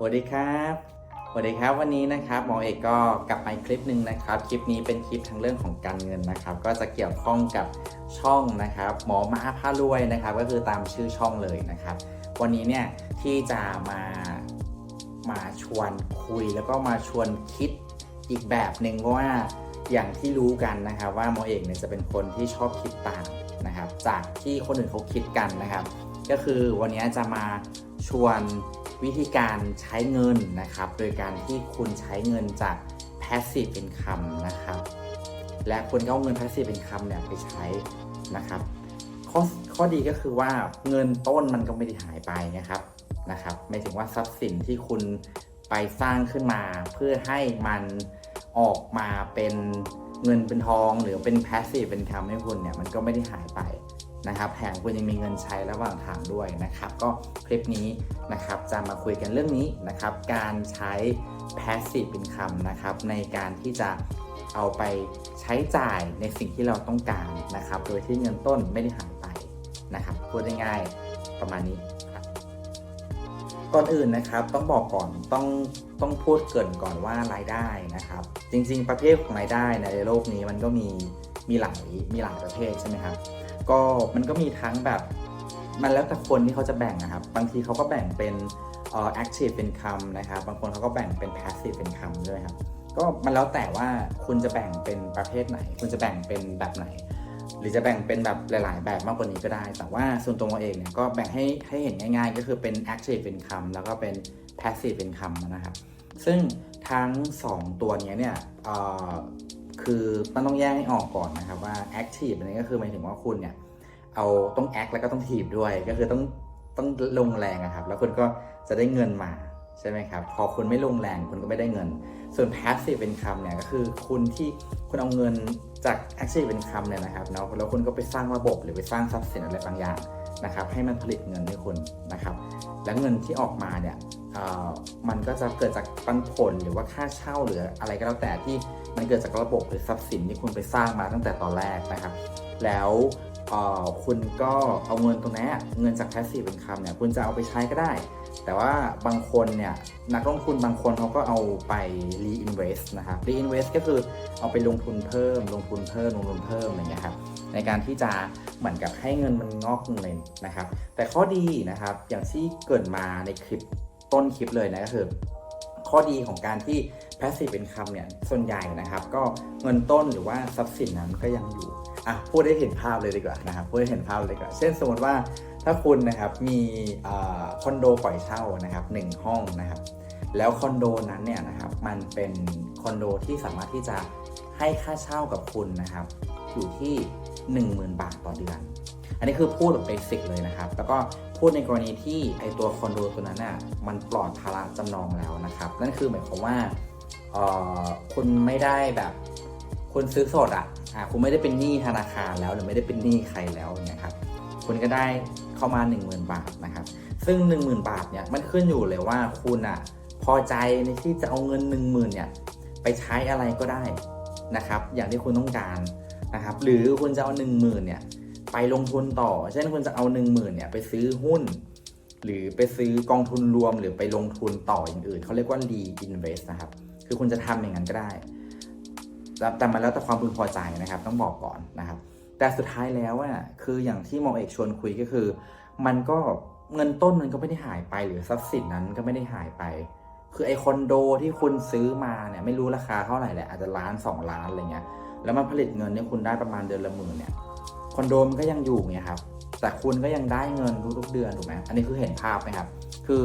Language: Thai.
สวัสดีครับสวัสดีครับวันนี้นะครับหมอเอกก็กลับมาคลิปหนึ่งนะครับ คลิปนี้เป็นคลิปทางเรื่องของการเงินนะครับ ก็จะเกี่ยวข้องกับช่องนะครับ หมอมาพารวยนะครับ ก็คือตามชื่อช่องเลยนะครับ วันนี้เนี่ยที่จะมามาชวนคุยแล้วก็มาชวนคิดอีกแบบหนึ่งเพราะว่าอย่างที่รู้กันนะครับ ว่าหมอเอกเนี่ยจะเป็นคนที่ชอบคิดต่างนะครับ จากที่คนอื่นเขาคิดกันนะครับ ก็คือวันนี้จะมาชวนวิธีการใช้เงินนะครับ โดยการที่คุณใช้เงินจาก passive income นะครับ และคุณก็เอาเงิน passive income เนี่ยไปใช้นะครับ ข้อข้อดีก็คือว่าเงินต้นมันก็ไม่ได้หายไปนะครับนะครับไม่ถึงว่าทรัพย์สินที่คุณไปสร้างขึ้นมา เพื่อให้มันออกมาเป็นเงินเป็นทองหรือเป็น passive income ให้คุณเนี่ยมันก็ไม่ได้หายไป นะครับแถมคุณยังมีเงินใช้ระหว่างทางด้วยนะครับ ก็คลิปนี้นะครับจะมาคุยกันเรื่องนี้นะครับ การใช้ passive income นะครับในการที่จะเอาไปใช้จ่ายในสิ่งที่เราต้องการนะครับ โดยที่เงินต้นไม่ได้หายไปนะครับพูดง่ายๆประมาณนี้ครับก่อนอื่นนะครับต้องบอกก่อนต้องต้องพูดเกินก่อนว่ารายได้นะครับ จริงๆ ประเภทของรายได้ในโลกนี้มันก็มีมีหลายมีหลายประเภทใช่ไหมครับ ก็มันก็มีทั้งแบบ มันแล้วแต่คนที่เขาจะแบ่งนะครับ บางทีเขาก็แบ่งเป็นเอ่อ active income นะครับ บางคนเขาก็แบ่งเป็น passive income ด้วยครับ ก็มันแล้วแต่ว่าคุณจะแบ่งเป็นประเภทไหน คุณจะแบ่งเป็นแบบไหน หรือจะแบ่งเป็นแบบหลาย ๆ แบบมากกว่านี้ก็ได้ แต่ว่าส่วนตัวเราเองเนี่ยก็แบ่งให้ให้เห็นง่ายๆ ก็คือเป็น active income แล้วก็เป็น passive income นะครับ ซึ่งทั้ง 2 ตัวเนี้ยเนี่ยเอ่อ คือมันต้องแยกให้ออกก่อนนะครับว่า active อันนี้ก็คือหมายถึงว่าคุณเนี่ยเอาต้อง act แล้วก็ต้องถีบด้วย ก็คือต้องต้องลงแรงอะครับ แล้วคุณก็จะได้เงินมาใช่ไหมครับ พอคุณไม่ลงแรงคุณก็ไม่ได้เงิน ส่วน passive income เนี่ยก็คือคุณที่คุณเอาเงินจาก active income เนี่ยนะครับเนาะแล้วคุณก็ไปสร้างระบบหรือไปสร้างทรัพย์สินอะไรบางอย่าง นะครับให้มันผลิตเงินให้คุณนะครับ และเงินที่ออกมาเนี่ยมันก็จะเกิดจากปันผลหรือว่าค่าเช่าหรืออะไรก็แล้วแต่ที่มันเกิดจากระบบหรือทรัพย์สินที่คุณไปสร้างมาตั้งแต่ตอนแรกนะครับ แล้วคุณก็เอาเงินตรงนี้เงินจาก passive income เนี่ยคุณจะเอาไปใช้ก็ได้ แต่ว่าบางคนเนี่ยนักลงทุนบางคนเขาก็เอาไป reinvest นะครับ reinvest ก็คือเอาไปลงทุนเพิ่ม ลงทุนเพิ่มลงทุนเพิ่มอะไรเงี้ยครับ ในการที่จะเหมือนกับให้เงินมันงอกเงินนะครับ แต่ข้อดีนะครับอย่างที่เกิดมาในคลิปต้นคลิปเลยนะก็คือ ข้อดีของการที่ passive income เนี่ยส่วนใหญ่นะครับ ก็เงินต้นหรือว่าทรัพย์สินนั้นก็ยังอยู่อะพูดได้เห็นภาพเลยดีกว่านะครับพูดได้เห็นภาพเลยดีกว่า เช่นสมมติว่าถ้าคุณนะครับมีคอนโดปล่อยเช่านะครับหนึ่งห้องนะครับแล้วคอนโดนั้นเนี่ยนะครับมันเป็นคอนโดที่สามารถที่จะให้ค่าเช่ากับคุณนะครับ อยู่ที่ 10,000 บาทต่อเดือน อันนี้คือพูดแบบเบสิกเลยนะครับ แล้วก็พูดในกรณีที่ไอตัวคอนโดตัวนั้นน่ะมันปลอดภาระจำนองแล้วนะครับ นั่นคือหมายความว่าเออคุณไม่ได้แบบคุณซื้อสดอะอะคุณไม่ได้เป็นหนี้ธนาคารแล้วหรือไม่ได้เป็นหนี้ใครแล้วเงี้ยครับคุณก็ได้เข้ามา 10,000 บาทนะครับ ซึ่ง 10,000 บาทเนี่ยมันขึ้นอยู่เลยว่าคุณอะพอใจในที่จะเอาเงิน 10,000เนี่ยไปใช้อะไรก็ได้นะครับ อย่างที่คุณต้องการ นะครับ หรือคุณจะเอา10,000เนี่ยไปลงทุนต่อ เช่นคุณจะเอา 1 0,000เนี่ยไปซื้อหุ้น หรือไปซื้อกองทุนรวมหรือไปลงทุนต่ออย่างอื่นเขาเรียกว่า reinvest นะครับ คือคุณจะทำอย่างนั้นก็ได้แต่แต่มันแล้วแต่ความพึงพอใจนะครับ ต้องบอกก่อนนะครับ แต่สุดท้ายแล้วอะคืออย่างที่มอเอกชวนคุยก็คือ มันก็เงินต้นมันก็ไม่ได้หายไปหรือทรัพย์สินนั้นก็ไม่ได้หายไป คือไอคอนโดที่คุณซื้อมาเนี่ยไม่รู้ราคาเท่าไหร่แหละอาจจะล้านสองล้านอะไรเงี้ย แล้วมันผลิตเงินเนี่ยคุณได้ประมาณเดือนละหมื่นเนี่ยคอนโดมันก็ยังอยู่ไงครับ แต่คุณก็ยังได้เงินทุกๆเดือนถูกไหมอันนี้คือเห็นภาพไหมครับ คือ